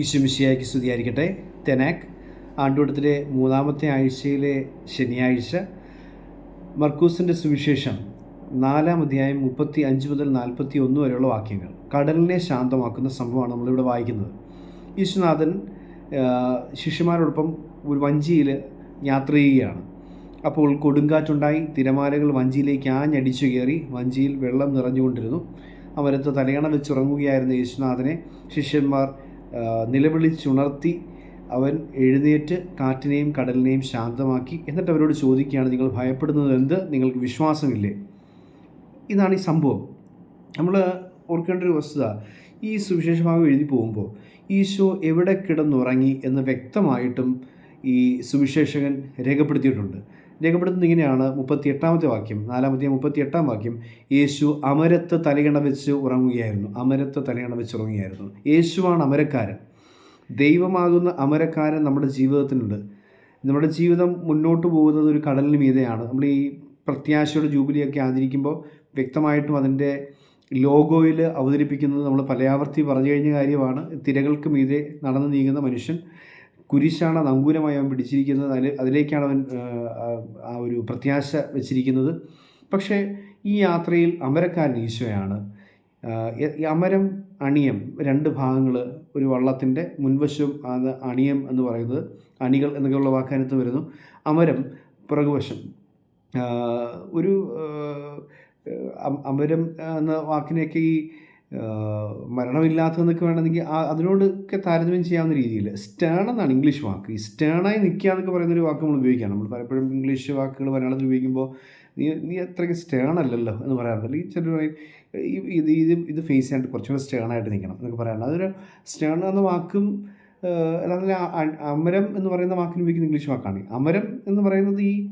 ഈശ്വമിശിയാക്കി സ്തുതിയായിരിക്കട്ടെ തെനാക്ക് ആണ്ടുകൂട്ടത്തിലെ മൂന്നാമത്തെ ആഴ്ചയിലെ ശനിയാഴ്ച. മർക്കൂസിന്റെ സുവിശേഷം നാലാം അധ്യായം മുപ്പത്തി അഞ്ച് മുതൽ നാൽപ്പത്തി ഒന്ന് വരെയുള്ള വാക്യങ്ങൾ. കടലിനെ ശാന്തമാക്കുന്ന സംഭവമാണ് നമ്മളിവിടെ വായിക്കുന്നത്. യേശുനാഥൻ ശിഷ്യന്മാരോടൊപ്പം ഒരു വഞ്ചിയിൽ യാത്ര ചെയ്യുകയാണ്. അപ്പോൾ കൊടുങ്കാറ്റുണ്ടായി തിരമാലകൾ വഞ്ചിയിലേക്ക് ആഞ്ഞടിച്ചു കയറി വഞ്ചിയിൽ വെള്ളം നിറഞ്ഞുകൊണ്ടിരുന്നു. അമരത്ത് തലയണ വെച്ചുറങ്ങുകയായിരുന്ന യേശുനാഥനെ ശിഷ്യന്മാർ നിലവിളിച്ചുണർത്തി അവൻ എഴുന്നേറ്റ് കാറ്റിനെയും കടലിനെയും ശാന്തമാക്കി. എന്നിട്ട് അവരോട് ചോദിക്കുകയാണ് നിങ്ങൾ ഭയപ്പെടുന്നത് എന്ത്? നിങ്ങൾക്ക് വിശ്വാസമില്ലേ? ഇതാണ് ഈ സംഭവം. നമ്മൾ ഓർക്കേണ്ട ഒരു വസ്തുത ഈ സുവിശേഷഭാഗം എഴുതി പോകുമ്പോൾ ഈശോ എവിടെ കിടന്നുറങ്ങി എന്ന് വ്യക്തമായിട്ടും ഈ സുവിശേഷകൻ രേഖപ്പെടുത്തിയിട്ടുണ്ട്. രേഖപ്പെടുത്തുന്നത് ഇങ്ങനെയാണ്. മുപ്പത്തി എട്ടാമത്തെ വാക്യം നാലാമത്തെ മുപ്പത്തി എട്ടാം വാക്യം യേശു അമരത്ത് തലയണ വെച്ച് ഉറങ്ങുകയായിരുന്നു. അമരത്ത് തലയണ വെച്ച് ഉറങ്ങുകയായിരുന്നു. യേശുവാണ് അമരക്കാരൻ. ദൈവമാകുന്ന അമരക്കാരൻ നമ്മുടെ ജീവിതത്തിനുണ്ട്. നമ്മുടെ ജീവിതം മുന്നോട്ട് പോകുന്നത് ഒരു കടലിന് മീതെയാണ്. നമ്മൾ ഈ പ്രത്യാശയുടെ ജൂബിലിയൊക്കെ ആചരിക്കുമ്പോൾ വ്യക്തമായിട്ടും അതിന്റെ ലോഗോയിൽ അവതരിപ്പിക്കുന്നത് നമ്മൾ പലയാവർത്തി പറഞ്ഞു കഴിഞ്ഞ കാര്യമാണ്. തിരകൾക്ക് മീതെ നടന്നു നീങ്ങുന്ന മനുഷ്യൻ. കുരിശാണ് നങ്കൂരമായി അവൻ പിടിച്ചിരിക്കുന്നത്. അതിൽ അതിലേക്കാണ് അവൻ ആ, ഒരു പ്രത്യാശ വെച്ചിരിക്കുന്നത്. പക്ഷേ ഈ യാത്രയിൽ അമരക്കാരൻ ഈശോയാണ്. അമരം അണിയം രണ്ട് ഭാഗങ്ങൾ ഒരു വള്ളത്തിന്റെ മുൻവശം അത് അണിയം എന്ന് പറയുന്നത് അണികൾ എന്നൊക്കെയുള്ള വാക്കാനത്ത് വരുന്നു. അമരം പുറകുവശം. ഒരു അമരം എന്ന വാക്കിനെയൊക്കെ ഈ മരണമില്ലാത്തതെന്നൊക്കെ വേണമെങ്കിൽ അതിനോടൊക്കെ താരതമ്യം ചെയ്യാവുന്ന രീതിയിൽ. സ്റ്റേൺ എന്നാണ് ഇംഗ്ലീഷ് വാക്ക്. ഈ സ്റ്റേണായി നിൽക്കുക എന്നൊക്കെ പറയുന്നൊരു വാക്ക് നമ്മൾ ഉപയോഗിക്കുകയാണ്. നമ്മൾ പലപ്പോഴും ഇംഗ്ലീഷ് വാക്കുകൾ മലയാളത്തിൽ ഉപയോഗിക്കുമ്പോൾ നീ നീ അത്രയ്ക്ക് സ്റ്റേൺ അല്ലല്ലോ എന്ന് പറയാറുണ്ട്. അല്ലെങ്കിൽ ചിലർ പറയും ഇത് ഇത് ഇത് ഫേസ് ചെയ്യാണ്ട് കുറച്ചും കൂടെ സ്റ്റേൺ ആയിട്ട് നിൽക്കണം എന്നൊക്കെ പറയാറുണ്ട്. അതൊരു സ്റ്റേൺ എന്ന വാക്കും അതായത് അമരം എന്ന് പറയുന്ന വാക്കിന് ഉപയോഗിക്കുന്ന ഇംഗ്ലീഷ് വാക്കാണ്. അമരം എന്ന് പറയുന്നത് ഈ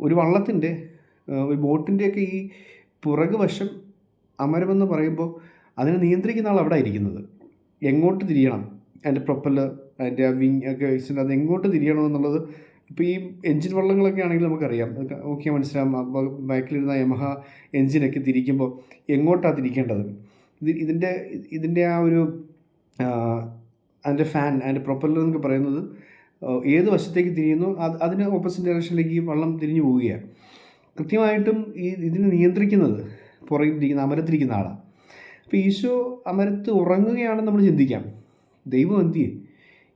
ഒരു വള്ളത്തിന്റെ ഒരു ബോട്ടിന്റെയൊക്കെ ഈ പുറകുവശം അമരമെന്ന് പറയുമ്പോൾ അതിനെ നിയന്ത്രിക്കുന്ന ആൾ അവിടെ ഇരിക്കുന്നത്. എങ്ങോട്ട് തിരിയണം? അതിന്റെ പ്രൊപ്പല്ലർ അതിന്റെ ആ വിങ് ഒക്കെ അത് എങ്ങോട്ട് തിരിയണം എന്നുള്ളത് ഇപ്പോൾ ഈ എൻജിൻ വള്ളങ്ങളൊക്കെ ആണെങ്കിൽ നമുക്കറിയാം. ഓക്കെ മനസ്സിലാവും. ബാക്കിലിരുന്ന യമഹ എൻജിനൊക്കെ തിരിക്കുമ്പോൾ എങ്ങോട്ടാണ് തിരിക്കേണ്ടത്? ഇത് ഇതിന്റെ ഇതിന്റെ ആ ഒരു അതിന്റെ ഫാൻ അതിന്റെ പ്രൊപ്പല്ലർ എന്നൊക്കെ പറയുന്നത് ഏത് വശത്തേക്ക് തിരിയുന്നു? അത് അതിന് ഓപ്പോസിറ്റ് ഡയറക്ഷനിലേക്ക് ഈ വള്ളം തിരിഞ്ഞു പോവുകയാണ്. കൃത്യമായിട്ടും ഈ ഇതിനെ നിയന്ത്രിക്കുന്നത് പുറകിലിരിക്കുന്ന അമരത്തിരിക്കുന്ന ആളാണ് അപ്പോൾ ഈശോ അമരത്ത് ഉറങ്ങുകയാണെന്ന് നമ്മൾ ചിന്തിക്കാം. ദൈവം എന്തിയെ?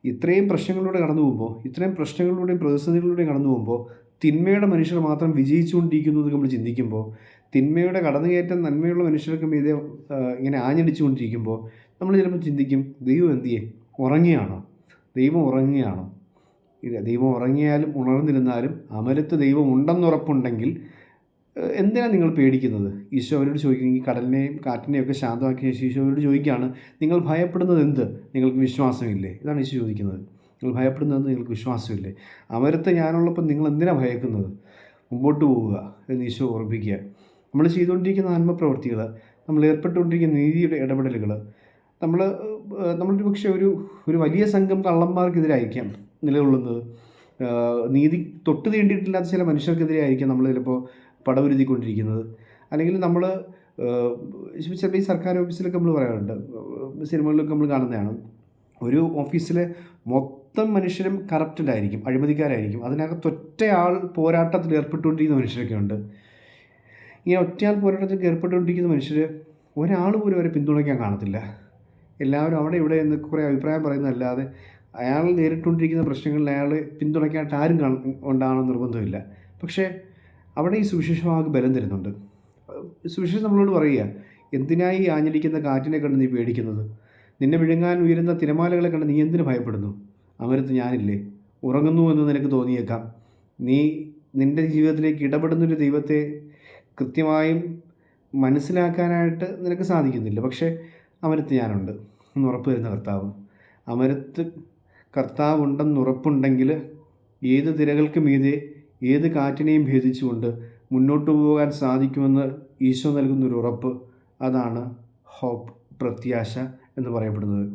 ഇത്രയും പ്രശ്നങ്ങളിലൂടെ കടന്നു പോകുമ്പോൾ ഇത്രയും പ്രശ്നങ്ങളിലൂടെയും പ്രതിസന്ധികളിലൂടെയും കടന്നു പോകുമ്പോൾ തിന്മയുടെ മനുഷ്യർ മാത്രം വിജയിച്ചുകൊണ്ടിരിക്കുന്നത് നമ്മൾ ചിന്തിക്കുമ്പോൾ തിന്മയുടെ കടന്നുകയറ്റം നന്മയുള്ള മനുഷ്യർക്ക് മീതെ ഇങ്ങനെ ആഞ്ഞടിച്ചുകൊണ്ടിരിക്കുമ്പോൾ നമ്മൾ ചിലപ്പോൾ ചിന്തിക്കും ദൈവം എന്തിയെ? ഉറങ്ങിയാണോ? ദൈവം ഉറങ്ങിയാണോ ഇല്ല ദൈവം ഉറങ്ങിയാലും ഉണർന്നിരുന്നാലും അമരത്ത് ദൈവം ഉണ്ടെന്നുറപ്പുണ്ടെങ്കിൽ എന്തിനാണ് നിങ്ങൾ പേടിക്കുന്നത്? ഈശോ അവരോട് ചോദിക്കുന്നത് ഈ കടലിനെയും കാറ്റിനെയും ഒക്കെ ശാന്തമാക്കിയ ശേഷം ഈശോ അവരോട് ചോദിക്കുകയാണ് നിങ്ങൾ ഭയപ്പെടുന്നത് എന്ത്? നിങ്ങൾക്ക് വിശ്വാസമില്ലേ? ഇതാണ് ഈശോ ചോദിക്കുന്നത്. നിങ്ങൾ ഭയപ്പെടുന്നത് നിങ്ങൾക്ക് വിശ്വാസമില്ലേ? അമരത്തെ ഞാനുള്ളപ്പോൾ നിങ്ങൾ എന്തിനാണ് ഭയക്കുന്നത്? മുമ്പോട്ട് പോവുക എന്ന് ഈശോ ഓർമ്മിപ്പിക്കുക നമ്മൾ ചെയ്തുകൊണ്ടിരിക്കുന്ന ആത്മപ്രവർത്തികൾ നമ്മൾ ഏർപ്പെട്ടുകൊണ്ടിരിക്കുന്ന നീതിയുടെ ഇടപെടലുകൾ നമ്മൾ നമ്മളൊരു പക്ഷേ ഒരു ഒരു വലിയ സംഘം കള്ളന്മാർക്കെതിരായിരിക്കാം നിലകൊള്ളുന്നത്. നീതി തൊട്ട് തീണ്ടിയിട്ടില്ലാത്ത ചില മനുഷ്യർക്കെതിരെ ആയിരിക്കാം നമ്മൾ ചിലപ്പോൾ പടവരുത്തിക്കൊണ്ടിരിക്കുന്നത്. അല്ലെങ്കിൽ നമ്മൾ ചിലപ്പോൾ ഈ സർക്കാർ ഓഫീസിലൊക്കെ നമ്മൾ പറയാറുണ്ട്. സിനിമകളിലൊക്കെ നമ്മൾ കാണുന്നതാണ്. ഒരു ഓഫീസിലെ മൊത്തം മനുഷ്യരും കറപ്റ്റഡ് ആയിരിക്കും അഴിമതിക്കാരായിരിക്കും. അതിനകത്ത് ഒറ്റയാൾ പോരാട്ടത്തിൽ ഏർപ്പെട്ടുകൊണ്ടിരിക്കുന്ന മനുഷ്യരൊക്കെ ഉണ്ട്. ഇങ്ങനെ ഒറ്റയാൾ പോരാട്ടത്തിൽ ഏർപ്പെട്ടുകൊണ്ടിരിക്കുന്ന മനുഷ്യർ ഒരാൾ പോലും അവരെ പിന്തുണയ്ക്കാൻ കാണത്തില്ല. എല്ലാവരും അവിടെ ഇവിടെ എന്ന് കുറേ അഭിപ്രായം പറയുന്നതല്ലാതെ അയാൾ നേരിട്ടുകൊണ്ടിരിക്കുന്ന പ്രശ്നങ്ങളിൽ അയാൾ പിന്തുണയ്ക്കാനായിട്ട് ആരും കാണ ഉണ്ടാകണം നിർബന്ധമില്ല. പക്ഷേ അവിടെ ഈ സുവിശേഷമാകെ ബലം തരുന്നുണ്ട്. സുവിശേഷം നമ്മളോട് പറയുക എന്തിനായി ഈ ആഞ്ഞടിക്കുന്ന കാറ്റിനെ കണ്ട് നീ പേടിക്കുന്നത്? നിന്നെ വിഴുങ്ങാൻ ഉയരുന്ന തിരമാലകളെ കണ്ട് നീ എന്തിനു ഭയപ്പെടുന്നു? അമരത്ത് ഞാനില്ലേ. ഉറങ്ങുന്നു എന്ന് നിനക്ക് തോന്നിയേക്കാം. നീ നിന്റെ ജീവിതത്തിലേക്ക് ഇടപെടുന്നൊരു ദൈവത്തെ കൃത്യമായും മനസ്സിലാക്കാനായിട്ട് നിനക്ക് സാധിക്കുന്നില്ല. പക്ഷേ അമരത്ത് ഞാനുണ്ട്. എന്ന് ഉറപ്പ് വരുന്ന കർത്താവ്. അമരത്ത് കർത്താവുണ്ടെന്ന് ഉറപ്പുണ്ടെങ്കിൽ ഏത് തിരകൾക്കും മീതെ ഏത് കാറ്റിനെയും ഭേദിച്ചുകൊണ്ട് മുന്നോട്ട് പോകാൻ സാധിക്കുമെന്ന് ഈശോ നൽകുന്നൊരു ഉറപ്പ് അതാണ് ഹോപ്പ് പ്രത്യാശ എന്ന് പറയപ്പെടുന്നത്.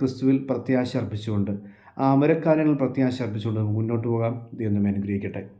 ക്രിസ്തുവിൽ പ്രത്യാശ അർപ്പിച്ചുകൊണ്ട് ആ അമരക്കാരങ്ങൾ പ്രത്യാശ അർപ്പിച്ചുകൊണ്ട് മുന്നോട്ട് പോകാം. ദൈവം അനുഗ്രഹിക്കട്ടെ.